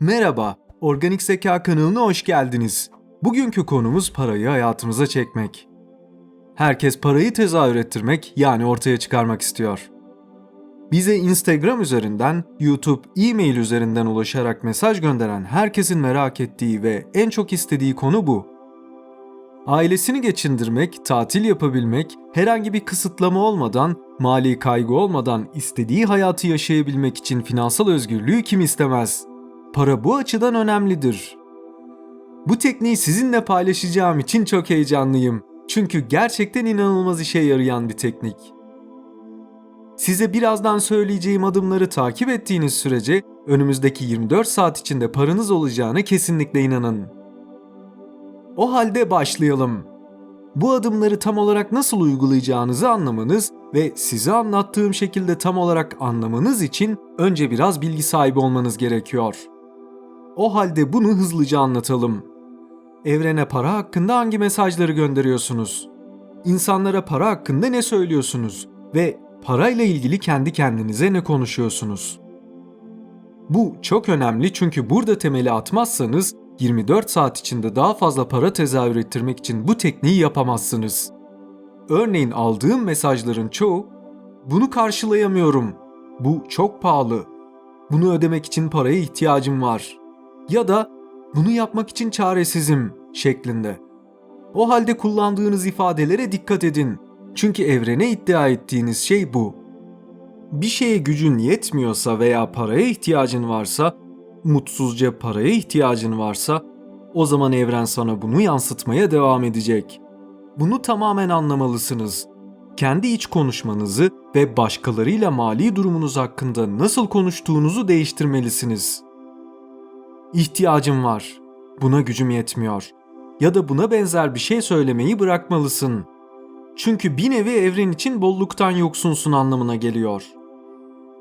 Merhaba, Organik Zeka kanalına hoş geldiniz. Bugünkü konumuz parayı hayatımıza çekmek. Herkes parayı tezahür ettirmek yani ortaya çıkarmak istiyor. Bize Instagram üzerinden, YouTube, e-mail üzerinden ulaşarak mesaj gönderen herkesin merak ettiği ve en çok istediği konu bu. Ailesini geçindirmek, tatil yapabilmek, herhangi bir kısıtlama olmadan, mali kaygı olmadan istediği hayatı yaşayabilmek için finansal özgürlüğü kim istemez? Para bu açıdan önemlidir. Bu tekniği sizinle paylaşacağım için çok heyecanlıyım. Çünkü gerçekten inanılmaz işe yarayan bir teknik. Size birazdan söyleyeceğim adımları takip ettiğiniz sürece önümüzdeki 24 saat içinde paranız olacağına kesinlikle inanın. O halde başlayalım. Bu adımları tam olarak nasıl uygulayacağınızı anlamanız ve size anlattığım şekilde tam olarak anlamanız için önce biraz bilgi sahibi olmanız gerekiyor. O halde bunu hızlıca anlatalım. Evrene para hakkında hangi mesajları gönderiyorsunuz? İnsanlara para hakkında ne söylüyorsunuz ve parayla ilgili kendi kendinize ne konuşuyorsunuz? Bu çok önemli çünkü burada temeli atmazsanız 24 saat içinde daha fazla para tezahür ettirmek için bu tekniği yapamazsınız. Örneğin aldığım mesajların çoğu bunu karşılayamıyorum. Bu çok pahalı. Bunu ödemek için paraya ihtiyacım var. Ya da bunu yapmak için çaresizim şeklinde. O halde kullandığınız ifadelere dikkat edin. Çünkü evrene iddia ettiğiniz şey bu. Bir şeye gücün yetmiyorsa veya paraya ihtiyacın varsa, mutsuzca paraya ihtiyacın varsa, o zaman evren sana bunu yansıtmaya devam edecek. Bunu tamamen anlamalısınız. Kendi iç konuşmanızı ve başkalarıyla mali durumunuz hakkında nasıl konuştuğunuzu değiştirmelisiniz. İhtiyacım var. Buna gücüm yetmiyor. Ya da buna benzer bir şey söylemeyi bırakmalısın. Çünkü bir nevi evren için bolluktan yoksunsun anlamına geliyor.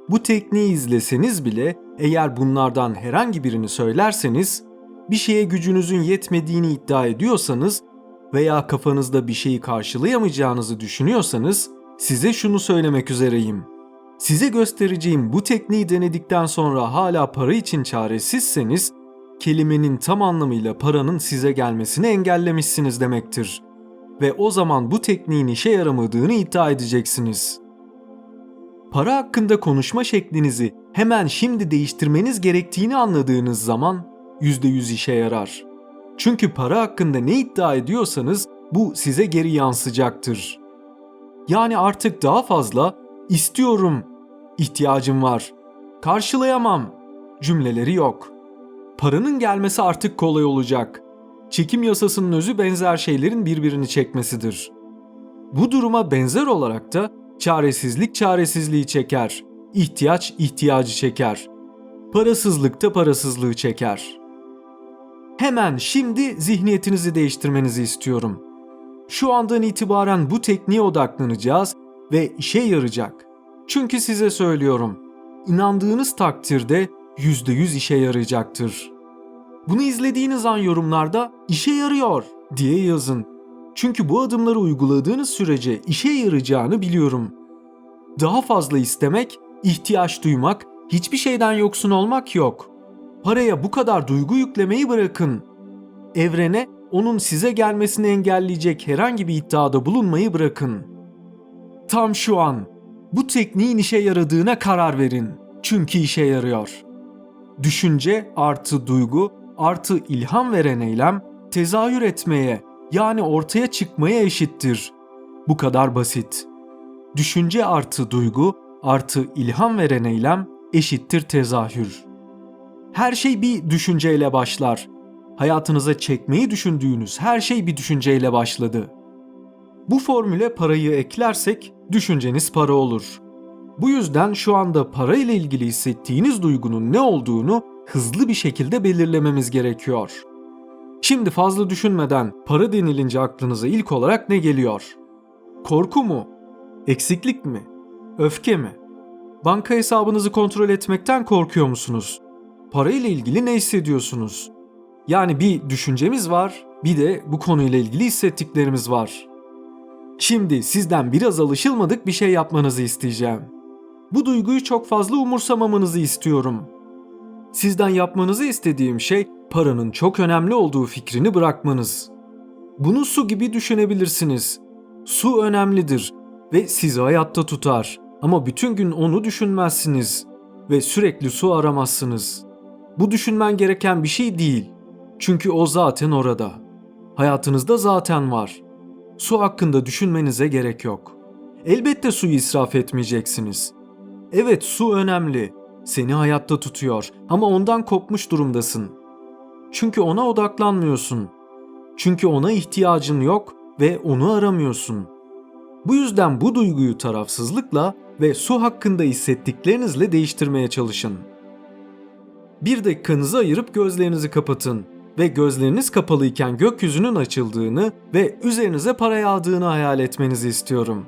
Bu tekniği izleseniz bile eğer bunlardan herhangi birini söylerseniz, bir şeye gücünüzün yetmediğini iddia ediyorsanız veya kafanızda bir şeyi karşılayamayacağınızı düşünüyorsanız size şunu söylemek üzereyim. Size göstereceğim bu tekniği denedikten sonra hala para için çaresizseniz kelimenin tam anlamıyla paranın size gelmesini engellemişsiniz demektir. Ve o zaman bu tekniğin işe yaramadığını iddia edeceksiniz. Para hakkında konuşma şeklinizi hemen şimdi değiştirmeniz gerektiğini anladığınız zaman %100 işe yarar. Çünkü para hakkında ne iddia ediyorsanız bu size geri yansıyacaktır. Yani artık daha fazla istiyorum, ihtiyacım var, karşılayamam cümleleri yok. Paranın gelmesi artık kolay olacak. Çekim yasasının özü benzer şeylerin birbirini çekmesidir. Bu duruma benzer olarak da çaresizlik çaresizliği çeker, ihtiyaç ihtiyacı çeker, parasızlık da parasızlığı çeker. Hemen şimdi zihniyetinizi değiştirmenizi istiyorum. Şu andan itibaren bu tekniğe odaklanacağız ve işe yarayacak. Çünkü size söylüyorum, inandığınız takdirde %100 işe yarayacaktır. Bunu izlediğiniz an yorumlarda işe yarıyor diye yazın. Çünkü bu adımları uyguladığınız sürece işe yarayacağını biliyorum. Daha fazla istemek, ihtiyaç duymak, hiçbir şeyden yoksun olmak yok. Paraya bu kadar duygu yüklemeyi bırakın. Evrene onun size gelmesini engelleyecek herhangi bir iddiada bulunmayı bırakın. Tam şu an bu tekniğin işe yaradığına karar verin. Çünkü işe yarıyor. Düşünce artı duygu artı ilham veren eylem tezahür etmeye yani ortaya çıkmaya eşittir. Bu kadar basit. Düşünce artı duygu artı ilham veren eylem eşittir tezahür. Her şey bir düşünceyle başlar. Hayatınıza çekmeyi düşündüğünüz her şey bir düşünceyle başladı. Bu formüle parayı eklersek düşünceniz para olur. Bu yüzden şu anda para ile ilgili hissettiğiniz duygunun ne olduğunu hızlı bir şekilde belirlememiz gerekiyor. Şimdi fazla düşünmeden para denilince aklınıza ilk olarak ne geliyor? Korku mu? Eksiklik mi? Öfke mi? Banka hesabınızı kontrol etmekten korkuyor musunuz? Para ile ilgili ne hissediyorsunuz? Yani bir düşüncemiz var, bir de bu konuyla ilgili hissettiklerimiz var. Şimdi sizden biraz alışılmadık bir şey yapmanızı isteyeceğim. Bu duyguyu çok fazla umursamamanızı istiyorum. Sizden yapmanızı istediğim şey paranın çok önemli olduğu fikrini bırakmanız. Bunu su gibi düşünebilirsiniz. Su önemlidir ve sizi hayatta tutar ama bütün gün onu düşünmezsiniz ve sürekli su aramazsınız. Bu düşünmen gereken bir şey değil. Çünkü o zaten orada. Hayatınızda zaten var. Su hakkında düşünmenize gerek yok. Elbette suyu israf etmeyeceksiniz. Evet su önemli. Seni hayatta tutuyor ama ondan kopmuş durumdasın. Çünkü ona odaklanmıyorsun. Çünkü ona ihtiyacın yok ve onu aramıyorsun. Bu yüzden bu duyguyu tarafsızlıkla ve su hakkında hissettiklerinizle değiştirmeye çalışın. Bir dakikanızı ayırıp gözlerinizi kapatın ve gözleriniz kapalıyken gökyüzünün açıldığını ve üzerinize para yağdığını hayal etmenizi istiyorum.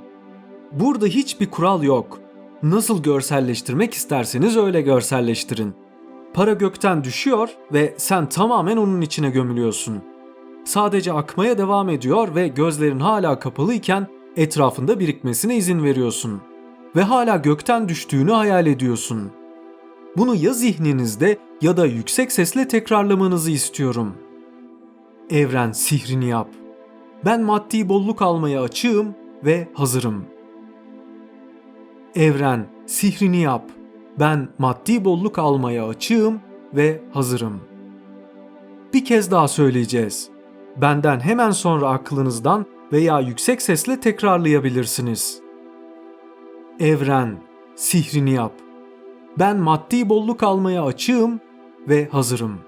Burada hiçbir kural yok. Nasıl görselleştirmek isterseniz öyle görselleştirin. Para gökten düşüyor ve sen tamamen onun içine gömülüyorsun. Sadece akmaya devam ediyor ve gözlerin hala kapalıyken etrafında birikmesine izin veriyorsun. Ve hala gökten düştüğünü hayal ediyorsun. Bunu ya zihninizde ya da yüksek sesle tekrarlamanızı istiyorum. Evren sihrini yap. Ben maddi bolluk almaya açığım ve hazırım. Evren sihrini yap. Ben maddi bolluk almaya açığım ve hazırım. Bir kez daha söyleyeceğiz. Benden hemen sonra aklınızdan veya yüksek sesle tekrarlayabilirsiniz. Evren sihrini yap. Ben maddi bolluk almaya açığım ve hazırım.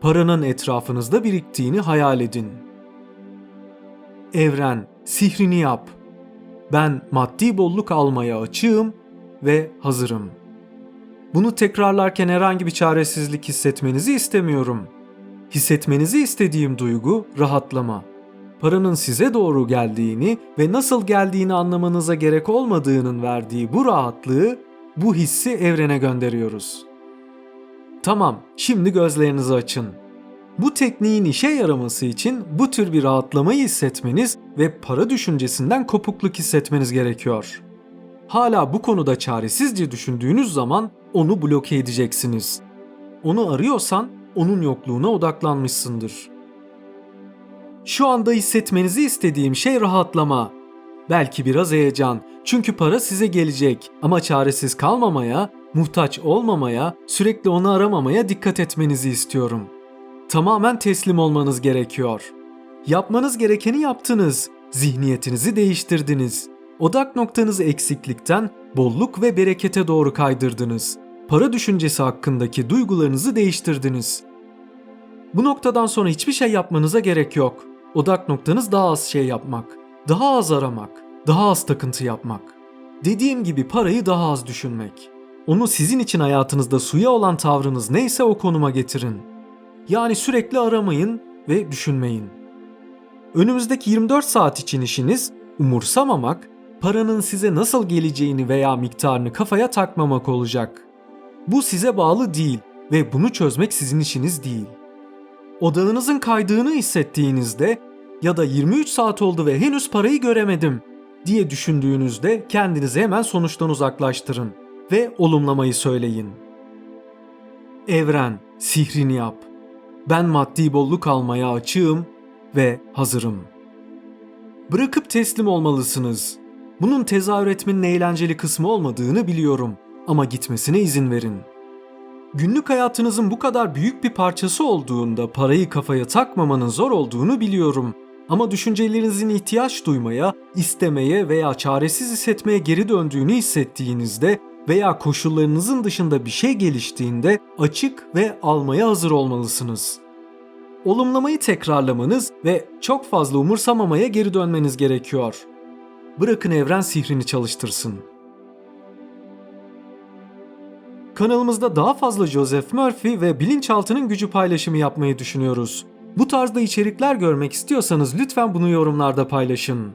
Paranın etrafınızda biriktiğini hayal edin. Evren, sihrini yap. Ben maddi bolluk almaya açığım ve hazırım. Bunu tekrarlarken herhangi bir çaresizlik hissetmenizi istemiyorum. Hissetmenizi istediğim duygu rahatlama. Paranın size doğru geldiğini ve nasıl geldiğini anlamanıza gerek olmadığının verdiği bu rahatlığı, bu hissi evrene gönderiyoruz. Tamam, şimdi gözlerinizi açın. Bu tekniğin işe yaraması için bu tür bir rahatlamayı hissetmeniz ve para düşüncesinden kopukluk hissetmeniz gerekiyor. Hala bu konuda çaresizce düşündüğünüz zaman onu bloke edeceksiniz. Onu arıyorsan onun yokluğuna odaklanmışsındır. Şu anda hissetmenizi istediğim şey rahatlama. Belki biraz heyecan. Çünkü para size gelecek ama çaresiz kalmamaya, muhtaç olmamaya, sürekli onu aramamaya dikkat etmenizi istiyorum. Tamamen teslim olmanız gerekiyor. Yapmanız gerekeni yaptınız. Zihniyetinizi değiştirdiniz. Odak noktanızı eksiklikten bolluk ve berekete doğru kaydırdınız. Para düşüncesi hakkındaki duygularınızı değiştirdiniz. Bu noktadan sonra hiçbir şey yapmanıza gerek yok. Odak noktanız daha az şey yapmak, daha az aramak, daha az takıntı yapmak. Dediğim gibi parayı daha az düşünmek. Onu sizin için hayatınızda suya olan tavrınız neyse o konuma getirin. Yani sürekli aramayın ve düşünmeyin. Önümüzdeki 24 saat için işiniz umursamamak, paranın size nasıl geleceğini veya miktarını kafaya takmamak olacak. Bu size bağlı değil ve bunu çözmek sizin işiniz değil. Odağınızın kaydığını hissettiğinizde ya da 23 saat oldu ve henüz parayı göremedim diye düşündüğünüzde kendinizi hemen sonuçtan uzaklaştırın ve olumlamayı söyleyin. Evren, sihrini yap. Ben maddi bolluk almaya açığım ve hazırım. Bırakıp teslim olmalısınız. Bunun tezahür etmenin eğlenceli kısmı olmadığını biliyorum ama gitmesine izin verin. Günlük hayatınızın bu kadar büyük bir parçası olduğunda parayı kafaya takmamanın zor olduğunu biliyorum. Ama düşüncelerinizin ihtiyaç duymaya, istemeye veya çaresiz hissetmeye geri döndüğünü hissettiğinizde veya koşullarınızın dışında bir şey geliştiğinde açık ve almaya hazır olmalısınız. Olumlamayı tekrarlamanız ve çok fazla umursamamaya geri dönmeniz gerekiyor. Bırakın evren sihrini çalıştırsın. Kanalımızda daha fazla Joseph Murphy ve bilinçaltının gücü paylaşımı yapmayı düşünüyoruz. Bu tarzda içerikler görmek istiyorsanız lütfen bunu yorumlarda paylaşın.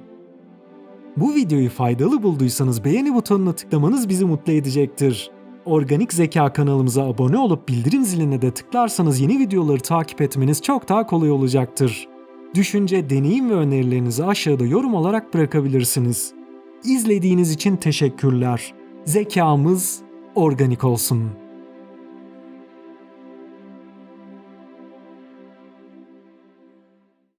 Bu videoyu faydalı bulduysanız beğeni butonuna tıklamanız bizi mutlu edecektir. Organik Zeka kanalımıza abone olup bildirim ziline de tıklarsanız yeni videoları takip etmeniz çok daha kolay olacaktır. Düşünce, deneyim ve önerilerinizi aşağıda yorum olarak bırakabilirsiniz. İzlediğiniz için teşekkürler. Zekamız organik olsun.